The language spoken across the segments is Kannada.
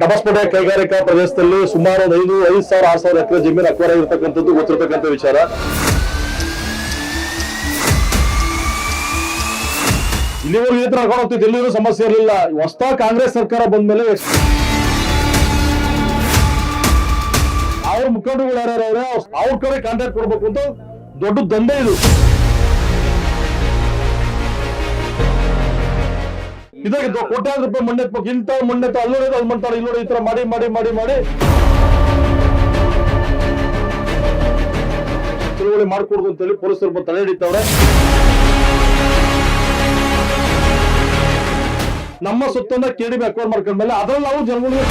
ಡಬಸ್ಪೇಟೆ ಕೈಗಾರಿಕಾ ಪ್ರದೇಶದಲ್ಲಿ ಸುಮಾರು ಒಂದು ಐದು ಐದು ಸಾವಿರ, ಆರು ಸಾವಿರ ಎಕರೆ ಜಮೀನು ಅಕ್ವರ ಇರತಕ್ಕಂಥದ್ದು ಗೊತ್ತಿರತಕ್ಕಂಥ ವಿಚಾರ. ಇಲ್ಲಿವರೆಗೂ ಈ ತರ ಹೋಗ್ತಿತ್ತು ಸಮಸ್ಯೆ ಇರಲಿಲ್ಲ. ಹೊಸ ಕಾಂಗ್ರೆಸ್ ಸರ್ಕಾರ ಬಂದ್ಮೇಲೆ ಅವ್ರ ಮುಖಂಡರುಗಳು ಯಾರ್ಯಾರ ಅವ್ರೆ, ಅವ್ರ ಕಡೆ ಕಾಂಟ್ಯಾಕ್ಟ್ ಕೊಡ್ಬೇಕು ಅಂತ ದೊಡ್ಡ ದಂಧೆ ಇದು. ಇದಾಗ ಕೋಟ್ಯಾಂತರ ರೂಪಾಯಿ ಮಣ್ಣೆ ಇಂತ ಇಂಥ ಮಣ್ಣೆ ಎತ್ತ ಅಲ್ಲಿ ನೋಡಿದ್ರೆ ಅಲ್ಲಿ ಮಾಡ್ತಾರೆ ಇಲ್ಲಿ ನೋಡಿ ಈ ತರ ಮಾಡಿ ಮಾಡಿ ಮಾಡಿ ಮಾಡಿ. ತಿಳುವಳಿ ಮಾಡ್ಕೊಡ್ದು ಅಂತೇಳಿ ಪೊಲೀಸರು ಬಂದು ತಡೆ ಹಿಡಿತವ್ರೆ. ನಮ್ಮ ಸೊತ್ತನ್ನ ಕೇಳಿ ಅಕ್ವೈರ್ ಮಾಡ್ಕೊಂಡ್ಮೇಲೆ ಅದ್ರಲ್ಲಿ ನಾವು ಜನಗಳಿಗೆ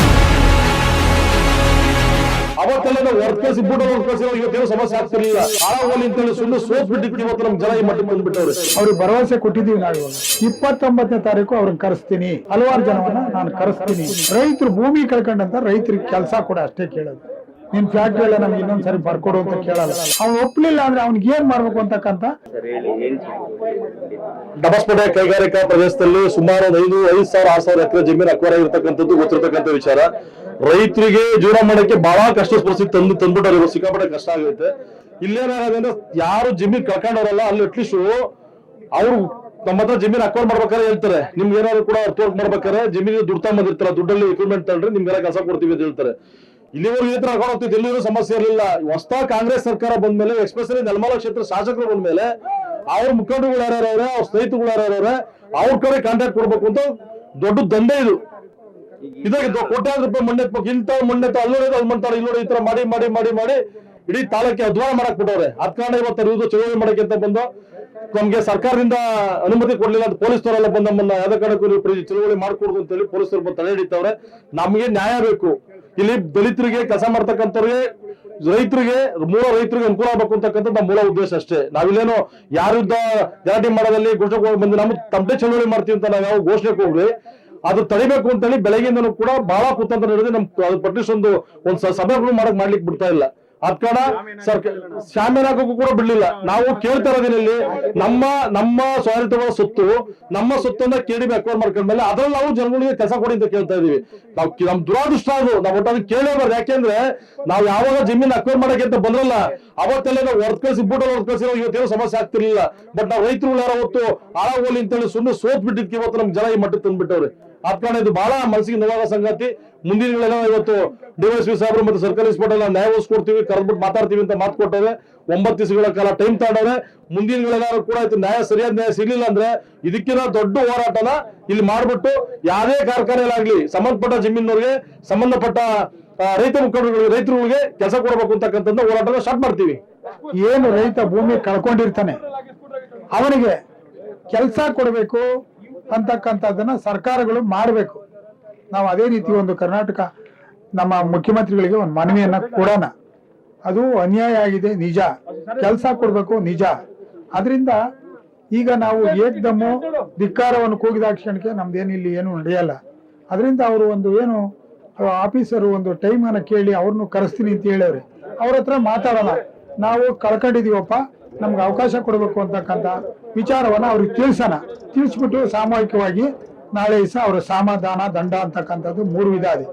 ಅವತ್ತೆಲ್ಲ ವರ್ಕರ್ಸ್ ಇಬ್ಬರು ವರ್ಕರ್ಸ್ ಇವತ್ತೇನು ಸಮಸ್ಯೆ ಆಗ್ತಿರ್ಲಿಲ್ಲ. ಹಾಳಾಗೋಲಿ ಅಂತೇಳಿ ಸುಮ್ಮನೆ ಸೋಪ್ ಬಿಟ್ಟಿತ್ತು ಇವತ್ತು ನಮ್ ಜನ ಈ ಮಟ್ಟಿಗೆ ಬಂದ್ಬಿಟ್ಟವ್ರೆ. ಅವ್ರಿಗೆ ಭರವಸೆ ಕೊಟ್ಟಿದ್ದೀವಿ ನಾವು ಇಪ್ಪತ್ತೊಂಬತ್ತನೇ ತಾರೀಕು ಅವ್ರನ್ನ ಕರೆಸ್ತೀನಿ. ಹಲವಾರು ಜನವನ್ನ ನಾನು ಕರೆಸ್ತೀನಿ. ರೈತರು ಭೂಮಿ ಕಳ್ಕೊಂಡಂತ ರೈತರಿಗೆ ಕೆಲಸ ಕೂಡ ಅಷ್ಟೇ ಕೇಳೋದು. ನಿನ್ ಫ್ಯಾಕ್ಟ್ರಿ ಎಲ್ಲ ನಮ್ಗೆ ಇನ್ನೊಂದ್ಸರಿ ಬರ್ಕೊಡು ಅಂತ ಕೇಳಲ್ಲ. ಅವ್ನು ಒಪ್ಲಿಲ್ಲ ಅಂದ್ರೆ ಅವ್ನಿಗೆ ಏನ್ ಮಾಡ್ಬೇಕು ಅಂತಕ್ಕಂತ ಡಬಸ್ಪೇಟೆ ಕೈಗಾರಿಕಾ ಪ್ರದೇಶದಲ್ಲಿ ಸುಮಾರು ಒಂದು ಐದು ಐದು ಸಾವಿರ ಆರು ಸಾವಿರ ಎಕರೆ ಜಮೀನು ಅಕ್ವರ ಇರತಕ್ಕಂಥದ್ದು ಗೊತ್ತಿರತಕ್ಕಂಥ ವಿಚಾರ. ರೈತರಿಗೆ ಜೀವನ ಮಾಡಕ್ಕೆ ಬಹಳ ಕಷ್ಟ ಪರಿಸ್ಥಿತಿ ತಂದು ತಂದ್ಬಿಟ್ಟು ಸಿಕ್ಕಾಪಟ್ಟೆ ಕಷ್ಟ ಆಗುತ್ತೆ ಇಲ್ಲೇನಾಗಂದ್ರೆ ಯಾರು ಜಮೀನ್ ಕಳ್ಕೊಂಡವ್ರಲ್ಲ ಅಲ್ಲಿ ಅಟ್ಲೀಸ್ಟ್ ಅವ್ರು ನಮ್ಮ ಹತ್ರ ಜಮೀನ್ ಅಕ್ವೈರ್ ಮಾಡ್ಬೇಕಾದ್ರೆ ಹೇಳ್ತಾರೆ. ನಿಮ್ಗೆ ಏನಾದ್ರು ಕೂಡ ಅರ್ಥವರ್ಕ್ ಮಾಡ್ಬೇಕಾದ್ರೆ ಜಮೀನಿಗೆ ದುಡ್ಡು ಬಂದಿರ್ತಾರ ದುಡ್ಡಲ್ಲಿ ಇಕ್ವಿಪ್ಮೆಂಟ್ ತಗೊಂಡ್ರೆ ನಿಮ್ಗೆಲ್ಲ ಕೆಲಸ ಕೊಡ್ತೀವಿ ಅಂತ ಹೇಳ್ತಾರೆ. ಇಲ್ಲಿವರೆಗೂ ಈ ತರ ಹೋಗ್ತಿತ್ತು ಸಮಸ್ಯೆ ಇರಲಿಲ್ಲ. ಹೊಸ ಕಾಂಗ್ರೆಸ್ ಸರ್ಕಾರ ಬಂದ ಮೇಲೆ ಎಕ್ಸ್ಪ್ರೆಸ್ಲಿ ನೆಲಮಲ ಕ್ಷೇತ್ರ ಶಾಸಕರು ಬಂದ್ಮೇಲೆ, ಅವ್ರ ಮುಖಂಡರುಗಳು ಯಾರ್ಯಾರವ್ರೆ ಅವ್ರ ಸ್ನೇಹಿತರುಗಳು ಯಾರ್ಯಾರವ್ರೆ ಅವ್ರ ಕಡೆ ಕಾಂಟ್ಯಾಕ್ಟ್ ಕೊಡ್ಬೇಕು ಅಂತ ದೊಡ್ಡ ದಂಧೆ ಇದು. ಇದಾಗ ಕೋಟ್ಯಾಂತರ ರೂಪಾಯಿ ಮಣ್ಣೆ ಇಂತ ಇಂಥ ಮಣ್ಣೆ ಎತ್ತ ಅಲ್ಲಿ ಮಾಡ್ತಾರೆ ನೋಡಿ ಈ ತರ ಮಾಡಿ ಮಾಡಿ ಮಾಡಿ ಮಾಡಿ, ಇಡೀ ತಾಲೂಕಿಗೆ ಅಧ್ವಾನ ಮಾಡಕ್ ಬಿಟ್ಟವ್ರೆ. ಅದ್ ಕಾರಣ ಇವತ್ತು ಚಳುವಳಿ ಮಾಡಕ್ಕೆ ಅಂತ ಬಂದು ನಮ್ಗೆ ಸರ್ಕಾರದಿಂದ ಅನುಮತಿ ಕೊಡ್ಲಿಲ್ಲ ಅಂತ ಪೊಲೀಸರೆಲ್ಲ ಬಂದ ನಮ್ಮನ್ನ ಯಾವ್ದೇ ಕಾರಣಕ್ಕೂ ನೀವು ಚಳುವಳಿ ಮಾಡ್ಕೊಡುದು ಅಂತ ಹೇಳಿ ಪೊಲೀಸರು ಬಂದು ತಡೆ ಹಿಡಿತವ್ರೆ. ನಮ್ಗೆ ನ್ಯಾಯ ಬೇಕು. ಇಲ್ಲಿ ದಲಿತರಿಗೆ ಕಸ ಮಾಡ್ತಕ್ಕಂಥವ್ರಿಗೆ, ರೈತರಿಗೆ, ಮೂಲ ರೈತರಿಗೆ ಅನುಕೂಲ ಆಗ್ಬೇಕು ಅಂತಕ್ಕಂಥದ್ದು ನಮ್ಮ ಮೂಲ ಉದ್ದೇಶ ಅಷ್ಟೇ. ನಾವಿಲ್ಲೇನೋ ಯಾರಿದ್ದ ಗಲಾಟೆ ಮಾಡೋದಲ್ಲಿ ಘೋಷಣೆ ಬಂದು ನಮ್ಮ ತಮ್ಮದೇ ಚಳುವಳಿ ಮಾಡ್ತೀವಿ ಅಂತ ನಾವು ಯಾವ ಘೋಷಣೆಗೆ ಹೋಗ್ರಿ ಅದು ತಡಿಬೇಕು ಅಂತೇಳಿ ಬೆಳಗ್ಗೆಯಿಂದನೂ ಕೂಡ ಬಹಳ ಕುತಂತ್ರ ನಡೆದು ನಮ್ ಪಟ್ಟಿಸ್ ಒಂದು ಸಭೆಗಳು ಮಾಡಕ್ ಮಾಡ್ಲಿಕ್ಕೆ ಬಿಡ್ತಾ ಇಲ್ಲ. ಅದ್ ಸರ್ ಕೂಡ ಬಿಡ್ಲಿಲ್ಲ. ನಾವು ಕೇಳ್ತಾ ಇರೋದಿನಲ್ಲಿ ನಮ್ಮ ನಮ್ಮ ಸ್ವಾಯತ್ತಗಳ ಸೊತ್ತು, ನಮ್ಮ ಸೊತ್ತನ್ನ ಕೇಳಿ ಅಕ್ವೈರ್ ಮಾಡ್ಕೊಂಡ್ಮೇಲೆ ಅದ್ರಲ್ಲಿ ನಾವು ಜನಗಳಿಗೆ ಕೆಲಸ ಕೊಡಿ ಅಂತ ಕೇಳ್ತಾ ಇದೀವಿ. ನಾವು ನಮ್ ದುರಾದೃಷ್ಟ ಅದು. ನಾವು ಒಟ್ಟು ಅದನ್ನ ಕೇಳೇಬಾರ್ದು. ಯಾಕೆಂದ್ರೆ ನಾವು ಯಾವಾಗ ಜಮೀನ್ ಅಕ್ವೈರ್ ಮಾಡಕ್ಕೆ ಅಂತ ಬಂದ್ರಲ್ಲ, ಅವತ್ತೆಲ್ಲ ನಾವು ಹೊರತ್ ಕಳಿಸಿ ಬೂಟಲ್ಲಿ ಕಳಿಸಿ ಇವತ್ತೇನು ಸಮಸ್ಯೆ ಆಗ್ತಿರ್ಲಿಲ್ಲ. ಬಟ್ ನಾವು ರೈತರು ಯಾರೋ ಹೊತ್ತು ಹಾಳಾಗೋಲಿ ಅಂತೇಳಿ ಸುಮ್ಮನೆ ಸೋತ್ ಬಿಟ್ಟಿದ್ಕೆ ಇವತ್ತು ನಮ್ ಜನ ಈ ಮಟ್ಟಕ್ಕೆ ತಂದ್ಬಿಟ್ಟವ್ರೆ. ಇದು ಬಹಳ ಮನಸ್ಸಿಗೆ ನೋವಾದ ಸಂಗತಿ. ಮುಂದಿನ ಇವತ್ತು ಡಿವೈಎಸ್ಪಿ ಸಾಹೇಬರು ಮತ್ತು ಸರ್ಕಾರಿ ಇನ್ಸ್ಪೆಕ್ಟರ್ ನ್ಯಾಯ ಕೊಡ್ತೀವಿ ಕರೆದ್ಬಿಟ್ಟು ಮಾತಾಡ್ತೀವಿ ಅಂತ ಮಾತು ಕೊಟ್ಟವ್ರೆ. ಒಂಬತ್ತು ದಿವಸಗಳ ಕಾಲ ಟೈಮ್ ತಗೊಂಡವ್ರೆ. ಮುಂದಿನ ಕೂಡ ಆಯ್ತು ನ್ಯಾಯ, ಸರಿಯಾದ ನ್ಯಾಯ ಸಿಗ್ಲಿಲ್ಲ ಅಂದ್ರೆ ಇದಕ್ಕಿಂತ ದೊಡ್ಡ ಹೋರಾಟನ ಇಲ್ಲಿ ಮಾಡ್ಬಿಟ್ಟು ಯಾವುದೇ ಕಾರ್ಖಾನೆಗಳಾಗ್ಲಿ, ಸಂಬಂಧಪಟ್ಟ ಜಮೀನವ್ರಿಗೆ ಸಂಬಂಧಪಟ್ಟ ರೈತ ಮುಖಂಡರುಗಳಿಗೆ, ರೈತರುಗಳಿಗೆ ಕೆಲಸ ಕೊಡಬೇಕು ಅಂತಕ್ಕಂಥ ಹೋರಾಟನ ಸ್ಟಾರ್ಟ್ ಮಾಡ್ತೀವಿ. ಏನು ರೈತ ಭೂಮಿ ಕಳ್ಕೊಂಡಿರ್ತಾನೆ? ಅವನಿಗೆ ಕೆಲಸ ಕೊಡಬೇಕು ಅಂತಕ್ಕಂಥದ್ದನ್ನ ಸರ್ಕಾರಗಳು ಮಾಡಬೇಕು ನಾವು ಅದೇ ರೀತಿ ಒಂದು ಕರ್ನಾಟಕ ನಮ್ಮ ಮುಖ್ಯಮಂತ್ರಿಗಳಿಗೆ ಒಂದು ಮನವಿಯನ್ನ ಕೊಡೋಣ. ಅದು ಅನ್ಯಾಯ ಆಗಿದೆ, ನಿಜ. ಕೆಲಸ ಕೊಡಬೇಕು, ನಿಜ. ಅದರಿಂದ ಈಗ ನಾವು ಏಕ್ದಮ್ಮು ಧಿಕ್ಕಾರವನ್ನು ಕೂಗಿದ ಕ್ಷಣಕ್ಕೆ ನಮ್ದೇನು ಇಲ್ಲಿ ಏನು ನಡೆಯಲ್ಲ. ಅದರಿಂದ ಅವರು ಒಂದು ಏನು, ಆಫೀಸರು ಒಂದು ಟೈಮನ್ನು ಕೇಳಿ ಅವ್ರನ್ನು ಕರೆಸ್ತೀನಿ ಅಂತ ಹೇಳವ್ರೆ. ಅವ್ರ ಹತ್ರ ಮಾತಾಡೋಣ. ನಾವು ಕಳ್ಕೊಂಡಿದೀವಪ್ಪ. ನಮ್ಗೆ ಅವಕಾಶ ಕೊಡಬೇಕು ಅಂತಕ್ಕಂಥ ವಿಚಾರವನ್ನ ಅವ್ರಿಗೆ ತಿಳಿಸೋಣ. ತಿಳಿಸ್ಬಿಟ್ಟು ಸಾಮೂಹಿಕವಾಗಿ ನಾಳೆ ದಿವಸ ಅವರ ಸಾಮದಾನ ದಂಡ ಅಂತಕ್ಕಂಥದ್ದು ಮೂರು ವಿಧ ಇದೆ.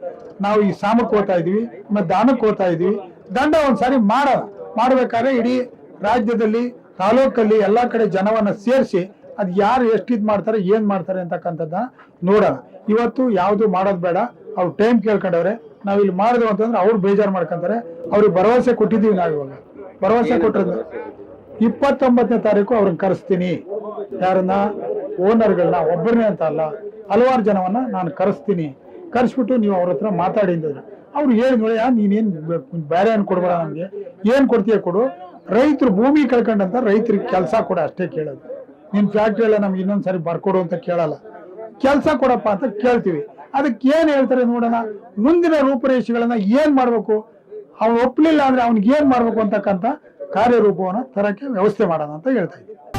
ನಾವು ಈ ಸಾಮಕ್ಕೆ ಹೋಗ್ತಾ ಇದೀವಿ ಮತ್ತು ದಾನಕ್ಕೆ ಹೋಗ್ತಾ ಇದೀವಿ ದಂಡ ಒಂದ್ಸಾರಿ ಮಾಡೋಣ. ಮಾಡಬೇಕಾದ್ರೆ ಇಡೀ ರಾಜ್ಯದಲ್ಲಿ, ತಾಲೂಕಲ್ಲಿ ಎಲ್ಲಾ ಕಡೆ ಜನವನ್ನ ಸೇರಿಸಿ ಅದ್ ಯಾರು ಎಷ್ಟು ಇದ್ ಮಾಡ್ತಾರೆ, ಏನ್ ಮಾಡ್ತಾರೆ ಅಂತಕ್ಕಂಥದ್ದ ನೋಡೋಣ. ಇವತ್ತು ಯಾವುದು ಮಾಡೋದು ಬೇಡ. ಅವ್ರು ಟೈಮ್ ಕೇಳ್ಕೊಂಡವ್ರೆ. ನಾವ್ ಇಲ್ಲಿ ಮಾಡಿದ್ವು ಅಂತಂದ್ರೆ ಅವ್ರು ಬೇಜಾರು ಮಾಡ್ಕೊಂತಾರೆ. ಅವ್ರಿಗೆ ಭರವಸೆ ಕೊಟ್ಟಿದ್ದೀವಿ ನಾವು ಇವಾಗ. ಭರವಸೆ ಕೊಟ್ಟಿರೋದು ಇಪ್ಪತ್ತೊಂಬತ್ತನೇ ತಾರೀಕು ಅವ್ರನ್ನ ಕರೆಸ್ತೀನಿ. ಯಾರನ್ನ? ಓನರ್ಗಳನ್ನ, ಒಬ್ಬರನ್ನೇ ಅಂತ ಅಲ್ಲ, ಹಲವಾರು ಜನವನ್ನ ನಾನು ಕರೆಸ್ತೀನಿ. ಕರೆಸ್ಬಿಟ್ಟು ನೀವು ಅವ್ರ ಹತ್ರ ಮಾತಾಡಿ ಅಂದಿದ್ರು. ಅವ್ರು ಹೇಳಿದ್ಮೇಲೆ ನೀನೇನ್ ಬೇರೆ ಏನು ಕೊಡ್ಬೇಡ ನಮ್ಗೆ? ಏನ್ ಕೊಡ್ತೀಯ ಕೊಡು. ರೈತರು ಭೂಮಿ ಕಳ್ಕೊಂಡಂತ ರೈತರಿಗೆ ಕೆಲಸ ಕೊಡ ಅಷ್ಟೇ ಕೇಳೋದು. ನಿನ್ ಫ್ಯಾಕ್ಟ್ರಿ ಎಲ್ಲ ನಮ್ಗೆ ಇನ್ನೊಂದ್ಸರಿ ಬರ್ಕೊಡು ಅಂತ ಕೇಳಲ್ಲ. ಕೆಲಸ ಕೊಡಪ್ಪ ಅಂತ ಕೇಳ್ತೀವಿ. ಅದಕ್ಕೆ ಏನ್ ಹೇಳ್ತಾರೆ ನೋಡೋಣ? ಮುಂದಿನ ರೂಪರೇಷೆಗಳನ್ನ ಏನ್ ಮಾಡ್ಬೇಕು? ಅವ್ನು ಒಪ್ಪಲಿಲ್ಲ ಅಂದ್ರೆ ಅವ್ನಿಗೆ ಏನ್ ಮಾಡ್ಬೇಕು ಅಂತಕ್ಕಂಥ ಕಾರ್ಯರೂಪವನ್ನ ತರಕ್ಕೆ ವ್ಯವಸ್ಥೆ ಮಾಡೋಣ ಅಂತ ಹೇಳ್ತಾ ಇದ್ದೀವಿ